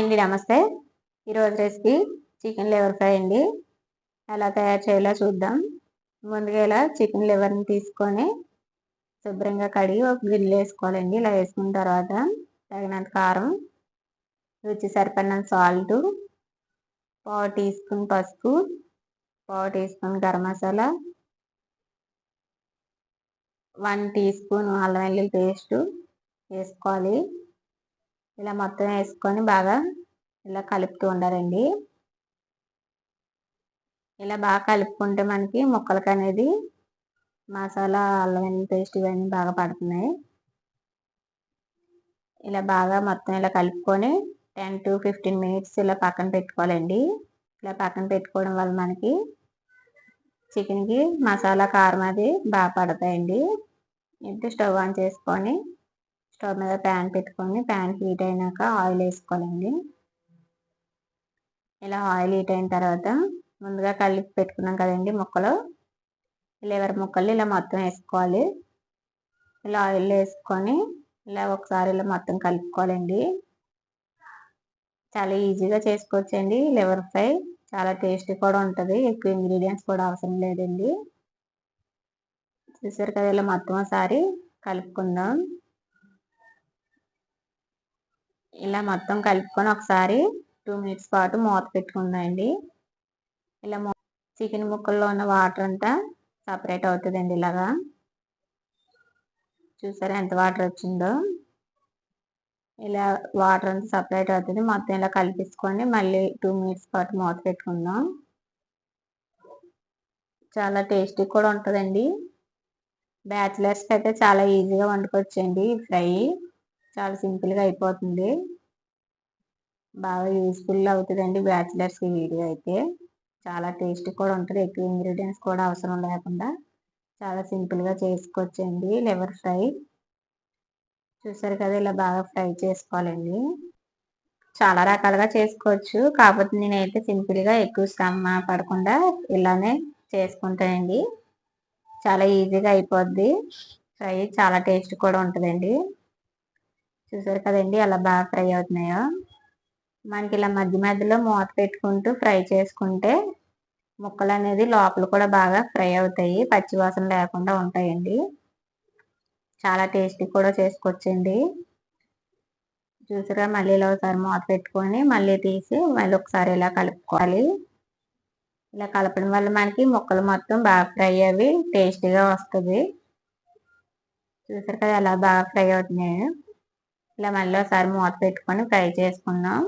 అండి నమస్తే. ఈరోజు రెసిపీ చికెన్ లివర్ ఫ్రై అండి. ఎలా తయారు చేయాలో చూద్దాం. ముందుగా ఇలా చికెన్ లివర్ని తీసుకొని శుభ్రంగా కడిగి ఒక గిన్నెలు వేసుకోవాలండి. ఇలా వేసుకున్న తర్వాత తగినంత కారం రుచి సరిపడినంత సాల్ట్ పావు టీ స్పూన్ పసుపు పావు teaspoon garam masala one teaspoon అల్లం వెల్లుల్లి పేస్ట్ వేసుకోవాలి. ఇలా మొత్తం వేసుకొని బాగా ఇలా కలుపుతూ ఉండాలండి. ఇలా బాగా కలుపుకుంటే మనకి ముక్కలకి అనేది మసాలా అల్లం పేస్ట్ ఇవన్నీ బాగా పడుతున్నాయి. ఇలా బాగా మొత్తం ఇలా కలుపుకొని టెన్ టు ఫిఫ్టీన్ మినిట్స్ ఇలా పక్కన పెట్టుకోవాలండి. ఇలా పక్కన పెట్టుకోవడం వల్ల మనకి చికెన్కి మసాలా కారం అది బాగా పడతాయండి. ఇంటి స్టవ్ ఆన్ చేసుకొని స్టవ్ మీద ప్యాన్ పెట్టుకొని ప్యాన్ హీట్ అయినాక ఆయిల్ వేసుకోవాలండి. ఇలా ఆయిల్ హీట్ అయిన తర్వాత ముందుగా కలిపి పెట్టుకున్నాం కదండి ముక్కలు. లివర్ ముక్కలు ఇలా మొత్తం వేసుకోవాలి. ఇలా ఆయిల్ వేసుకొని ఇలా ఒకసారి ఇలా మొత్తం కలుపుకోవాలండి. చాలా ఈజీగా చేసుకోవచ్చండి. లివర్ ఫ్రై చాలా టేస్టీ కూడా ఉంటుంది. ఎక్కువ ఇంగ్రీడియంట్స్ కూడా అవసరం లేదండి. చూసారు కదా ఇలా మొత్తం ఒకసారి కలుపుకుందాం. ఇలా మొత్తం కలుపుకొని ఒకసారి టూ మినిట్స్ పాటు మూత పెట్టుకుందండి ఇలా చికెన్ ముక్కల్లో ఉన్న వాటర్ అంతా సపరేట్ అవుతుందండి ఇలాగా. చూసారా ఎంత వాటర్ వచ్చిందో? ఇలా వాటర్ అంతా సపరేట్ అవుతుంది. మొత్తం ఇలా కలిపించుకొని మళ్ళీ టూ మినిట్స్ పాటు మూత పెట్టుకుందాం. చాలా టేస్టీ కూడా ఉంటుందండి. బ్యాచిలర్స్కి అయితే చాలా ఈజీగా వండుకోవచ్చండి ఫ్రై. చాలా సింపుల్గా అయిపోతుంది. బాగా యూస్ఫుల్ అవుతుందండి బ్యాచిలర్స్కి వీడియో అయితే. చాలా టేస్ట్ కూడా ఉంటుంది ఎక్కువ ఇంగ్రీడియంట్స్ కూడా అవసరం లేకుండా. చాలా సింపుల్గా చేసుకోవచ్చండి లివర్ ఫ్రై. చూసారు కదా ఇలా బాగా ఫ్రై చేసుకోవాలండి. చాలా రకాలుగా చేసుకోవచ్చు కాకపోతే నేనైతే సింపుల్గా ఎక్కువ శ్రమ పడకుండా ఇలానే చేసుకుంటానండి. చాలా ఈజీగా అయిపోద్ది. ఫ్రై చాలా టేస్ట్ కూడా ఉంటుందండి. చూసారు కదండి అలా బాగా ఫ్రై అవుతున్నాయో? మనకి ఇలా మధ్య మధ్యలో మూత పెట్టుకుంటూ ఫ్రై చేసుకుంటే ముక్కలు అనేది లోపల కూడా బాగా ఫ్రై అవుతాయి పచ్చివాసన లేకుండా ఉంటాయండి. చాలా టేస్టీ కూడా చేసుకోవచ్చండి చూసారా మళ్ళీ ఇలా ఒకసారి మూత పెట్టుకొని మళ్ళీ తీసి మళ్ళీ ఒకసారి ఇలా కలుపుకోవాలి. ఇలా కలపడం వల్ల మనకి ముక్కలు మొత్తం బాగా ఫ్రై అవి టేస్టీగా వస్తుంది. చూసారు కదా ఎలా బాగా ఫ్రై అవుతున్నాయి. ఇలా మళ్ళీ ఒకసారి మూత పెట్టుకొని ఫ్రై చేసుకుందాం.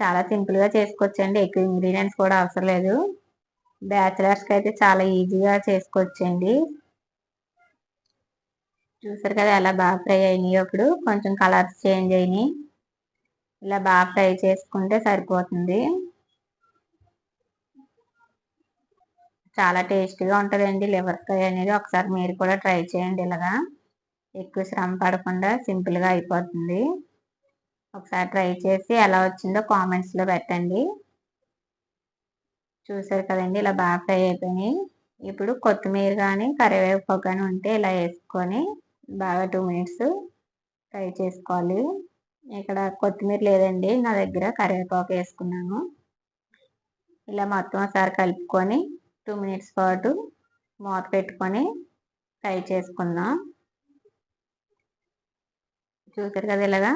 చాలా సింపుల్గా చేసుకోవచ్చండి. ఎక్కువ ఇంగ్రీడియంట్స్ కూడా అవసరం లేదు. బ్యాచిలర్స్కి అయితే చాలా ఈజీగా చేసుకోవచ్చండి. చూసారు కదా ఎలా బాగా ఫ్రై అయినాయి అప్పుడు కొంచెం కలర్స్ చేంజ్ అయినాయి. ఇలా బాగా ఫ్రై చేసుకుంటే సరిపోతుంది. చాలా టేస్టీగా ఉంటుందండి. లివర్ ఫ్రై అనేది ఒకసారి మీరు కూడా ట్రై చేయండి ఇలాగా. ఎక్కువ శ్రమ పడకుండా సింపుల్గా అయిపోతుంది. ఒకసారి ట్రై చేసి ఎలా వచ్చిందో కామెంట్స్లో పెట్టండి. చూసారు కదండి ఇలా బాగా ఫ్రై అయిపోయినాయి. ఇప్పుడు కొత్తిమీర కానీ కరివేపాకు కానీ ఉంటే ఇలా వేసుకొని బాగా టూ మినిట్స్ ఫ్రై చేసుకోవాలి. ఇక్కడ కొత్తిమీర లేదండి నా దగ్గర కరివేపాకు వేసుకున్నాను. ఇలా మొత్తం ఒకసారి కలుపుకొని టూ మినిట్స్ పాటు మూత పెట్టుకొని ఫ్రై చేసుకుందాం. చూసారు కదా ఇలాగా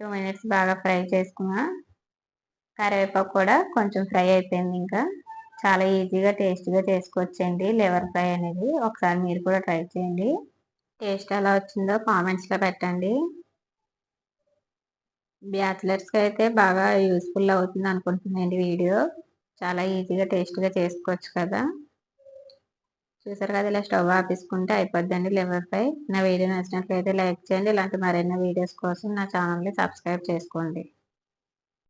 టూ మినిట్స్ బాగా ఫ్రై చేసుకున్నా కరివేపాకు కూడా కొంచెం ఫ్రై అయిపోయింది ఇంకా. చాలా ఈజీగా టేస్టీగా చేసుకోవచ్చండి లివర్ ఫ్రై అనేది. ఒకసారి మీరు కూడా ట్రై చేయండి. టేస్ట్ ఎలా వచ్చిందో కామెంట్స్లో పెట్టండి. బ్యాచిలర్స్కి అయితే బాగా యూస్ఫుల్ అవుతుంది అనుకుంటుందండి వీడియో. చాలా ఈజీగా టేస్ట్గా చేసుకోవచ్చు కదా. చూసారు కదా ఇలా స్టవ్ ఆపేసుకుంటే అయిపోద్దండి లివర్ ఫ్రై నా వీడియో నచ్చినట్లయితే లైక్ చేయండి ఇలాంటి మరిన్ని వీడియోస్ కోసం నా ఛానల్ని సబ్స్క్రైబ్ చేసుకోండి.